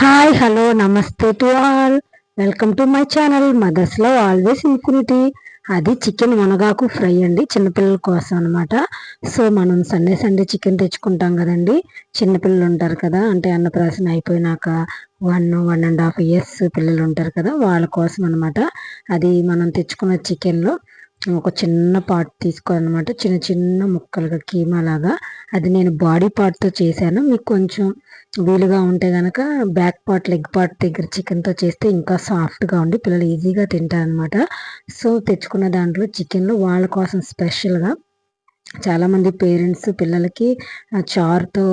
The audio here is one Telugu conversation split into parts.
హాయ్ హలో నమస్తే to all welcome to my channel మదర్స్లో always ఇంక్యూనిటీ అది చికెన్ మునగాకు ఫ్రై అండి చిన్నపిల్లల కోసం అనమాట సో మనం సండే సండే చికెన్ తెచ్చుకుంటాం కదండి. చిన్నపిల్లలు ఉంటారు కదా అంటే అన్నప్రాసన అయిపోయినాక one one and half years పిల్లలు ఉంటారు కదా వాళ్ళ కోసం అనమాట అది మనం తెచ్చుకున్న చికెన్లో ఒక చిన్న పార్ట్ తీసుకోవాలన్నమాట. చిన్న చిన్న ముక్కలుగా కీమా లాగా అది నేను బాడీ పార్ట్తో చేశాను. మీకు కొంచెం వీలుగా ఉంటే కనుక బ్యాక్ పార్ట్ లెగ్ పార్ట్ దగ్గర చికెన్తో చేస్తే ఇంకా సాఫ్ట్గా ఉండి పిల్లలు ఈజీగా తింటారనమాట సో తెచ్చుకున్న దాంట్లో చికెన్లో వాళ్ళ కోసం స్పెషల్గా చాలామంది పేరెంట్స్ పిల్లలకి చారుతో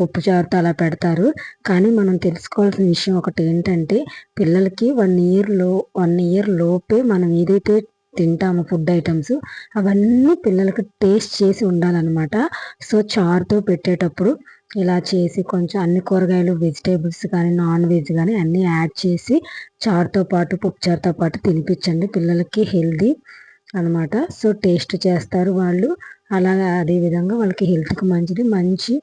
పప్పు చారుతో అలా పెడతారు. కానీ మనం తెలుసుకోవాల్సిన విషయం ఒకటి ఏంటంటే పిల్లలకి వన్ ఇయర్లో వన్ ఇయర్ లోపే మనం ఏదైతే తింటాము ఫుడ్ ఐటమ్స్ అవన్నీ పిల్లలకు టేస్ట్ చేసి ఉండాలన్నమాట. సో చారుతో పెట్టేటప్పుడు ఇలా చేసి కొంచెం అన్ని కూరగాయలు వెజిటేబుల్స్ కానీ నాన్ వెజ్ కానీ అన్నీ యాడ్ చేసి చారుతో పాటు పప్పు చారుతో పాటు తినిపించండి. పిల్లలకి హెల్దీ అనమాట సో టేస్ట్ చేస్తారు వాళ్ళు. అలాగా అదేవిధంగా వాళ్ళకి హెల్త్కి మంచిది. మంచి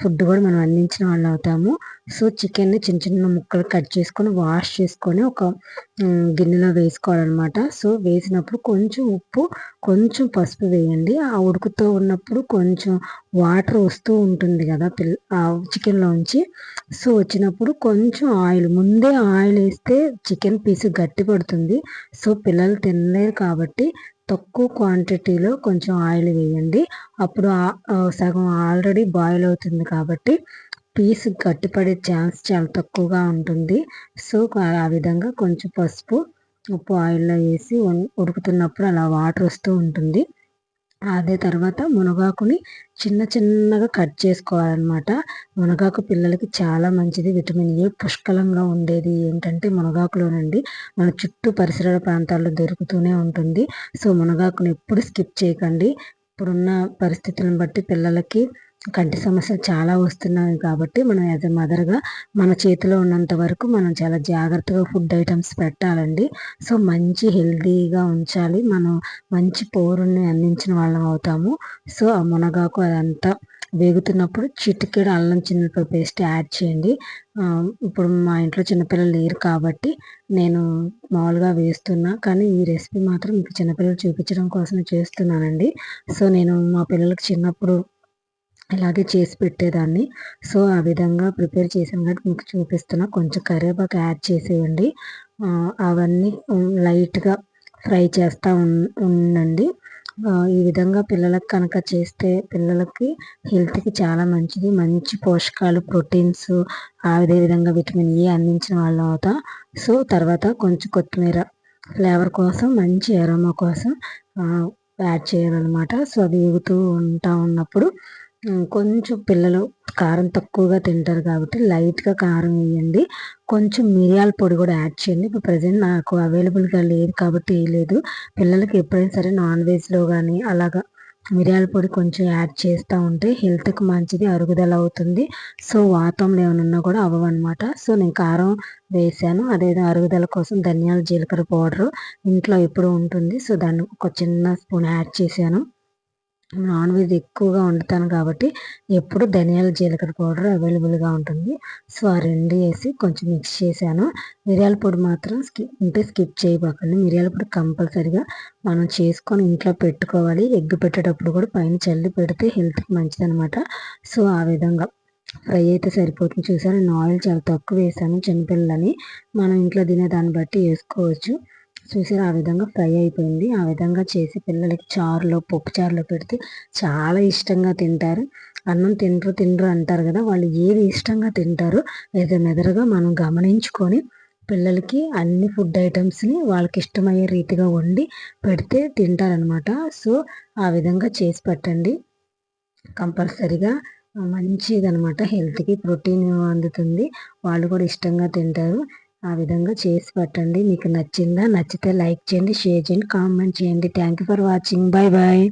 ఫుడ్ కూడా మనం అందించిన వాళ్ళు అవుతాము. సో చికెన్ని చిన్న చిన్న ముక్కలు కట్ చేసుకొని వాష్ చేసుకొని ఒక గిన్నెలో వేసుకోవాలన్నమాట. సో వేసినప్పుడు కొంచెం ఉప్పు కొంచెం పసుపు వేయండి. ఆ ఉడుకుతూ ఉన్నప్పుడు కొంచెం వాటర్ వస్తూ ఉంటుంది కదా పిల్ల చికెన్లోంచి సో వచ్చినప్పుడు కొంచెం ఆయిల్ ముందే ఆయిల్ వేస్తే చికెన్ పీస్ గట్టి పడుతుంది. సో పిల్లలు తినలేరు కాబట్టి తక్కువ క్వాంటిటీలో కొంచెం ఆయిల్ వేయండి. అప్పుడు సగం ఆల్రెడీ బాయిల్ అవుతుంది కాబట్టి పీస్ గట్టిపడే ఛాన్స్ చాలా తక్కువగా ఉంటుంది. సో ఆ విధంగా కొంచెం పసుపు ఉప్పు ఆయిల్లో వేసి ఉడుకుతున్నప్పుడు అలా వాటర్ వస్తూ ఉంటుంది. అదే తర్వాత మునగాకుని చిన్న చిన్నగా కట్ చేసుకోవాలన్నమాట. మునగాకు పిల్లలకి చాలా మంచిది. విటమిన్ ఏ పుష్కలంగా ఉండేది. ఏంటంటే మునగాకులోనండి మన చుట్టూ పరిసర ప్రాంతాల్లో దొరుకుతూనే ఉంటుంది. సో మునగాకుని ఎప్పుడు స్కిప్ చేయకండి. ఇప్పుడున్న పరిస్థితులను బట్టి పిల్లలకి కంటి సమస్యలు చాలా వస్తున్నాయి కాబట్టి మనం యాజ్ ఎ మదర్గా మన చేతిలో ఉన్నంత వరకు మనం చాలా జాగ్రత్తగా ఫుడ్ ఐటమ్స్ పెట్టాలండి. సో మంచి హెల్తీగా ఉంచాలి. మనం మంచి పౌరుని అందించిన వాళ్ళం అవుతాము. సో ఆ మునగాకు అదంతా వేగుతున్నప్పుడు చిటికెడు అల్లం చిన్నపిల్ల పేస్ట్ యాడ్ చేయండి. ఇప్పుడు మా ఇంట్లో చిన్నపిల్లలు లేరు కాబట్టి నేను మామూలుగా వేస్తున్నా కానీ ఈ రెసిపీ మాత్రం మీకు చిన్నపిల్లలు చూపించడం కోసం చేస్తున్నానండి. సో నేను మా పిల్లలకి చిన్నప్పుడు ఇలాగే చేసి పెట్టేదాన్ని. సో ఆ విధంగా ప్రిపేర్ చేసాను కాబట్టి మీకు చూపిస్తున్నా. కొంచెం కరివేపాకు యాడ్ చేసేయండి. అవన్నీ లైట్గా ఫ్రై చేస్తూ ఉండండి. ఈ విధంగా పిల్లలకు కనుక చేస్తే పిల్లలకి హెల్త్కి చాలా మంచిది. మంచి పోషకాలు ప్రోటీన్స్ అదేవిధంగా విటమిన్ ఏ అందించిన వాళ్ళు అవుతా. సో తర్వాత కొంచెం కొత్తిమీర ఫ్లేవర్ కోసం మంచి ఎరమా కోసం యాడ్ చేయాలన్నమాట. సో అది ఎగుతూ ఉంటా ఉన్నప్పుడు కొంచెం పిల్లలు కారం తక్కువగా తింటారు కాబట్టి లైట్గా కారం వేయండి. కొంచెం మిరియాల పొడి కూడా యాడ్ చేయండి. ఇప్పుడు ప్రజెంట్ నాకు అవైలబుల్గా లేదు కాబట్టి వేయలేదు పిల్లలకి ఎప్పుడైనా సరే నాన్ వెజ్లో కానీ అలాగా మిరియాల పొడి కొంచెం యాడ్ చేస్తూ ఉంటే హెల్త్కి మంచిది అరుగుదల అవుతుంది. సో వాతంలో ఏమైనా ఉన్నా కూడా అవ్వనమాట సో నేను కారం వేసాను. అదేదో అరుగుదల కోసం ధనియాల జీలకర్ర పౌడరు ఇంట్లో ఎప్పుడు ఉంటుంది. సో దాన్ని ఒక చిన్న స్పూన్ యాడ్ చేశాను. నాన్ వెజ్ ఎక్కువగా వండుతాను కాబట్టి ఎప్పుడు ధనియాల జీలకర్ర పౌడర్ అవైలబుల్గా ఉంటుంది. సో ఆ రెండు వేసి కొంచెం మిక్స్ చేశాను. మిరియాల పొడి మాత్రం స్కిప్ ఉంటే స్కిప్ చేయబోకండి. మిరియాల పొడి కంపల్సరిగా మనం చేసుకొని ఇంట్లో పెట్టుకోవాలి. ఎగ్ పెట్టేటప్పుడు కూడా పైన చల్లి పెడితే హెల్త్కి మంచిది అనమాట సో ఆ విధంగా ఫ్రై అయితే సరిపోతుంది. చూసాను ఆయిల్ చాలా తక్కువ వేసాను చిన్నపిల్లలని మనం ఇంట్లో తినే దాన్ని బట్టి వేసుకోవచ్చు. చూసారు? ఆ విధంగా ఫ్రై అయిపోయింది. ఆ విధంగా చేసి పిల్లలకి చారులో పప్పు చారులో పెడితే చాలా ఇష్టంగా తింటారు. అన్నం తింటారు తింటారు అంటారు కదా! వాళ్ళు ఏది ఇష్టంగా తింటారు మెద మెదరుగా మనం గమనించుకొని పిల్లలకి అన్ని ఫుడ్ ఐటమ్స్ని వాళ్ళకి ఇష్టమయ్యే రీతిగా వండి పెడితే తింటారనమాట సో ఆ విధంగా చేసి పెట్టండి. కంపల్సరిగా మంచిది అనమాట హెల్త్కి ప్రోటీన్ అందుతుంది. వాళ్ళు కూడా ఇష్టంగా తింటారు. ఆ విధంగా చేసి పెట్టండి. మీకు నచ్చిందా నచ్చితే లైక్ చేయండి షేర్ చేయండి కామెంట్ చేయండి. Thank you for watching bye bye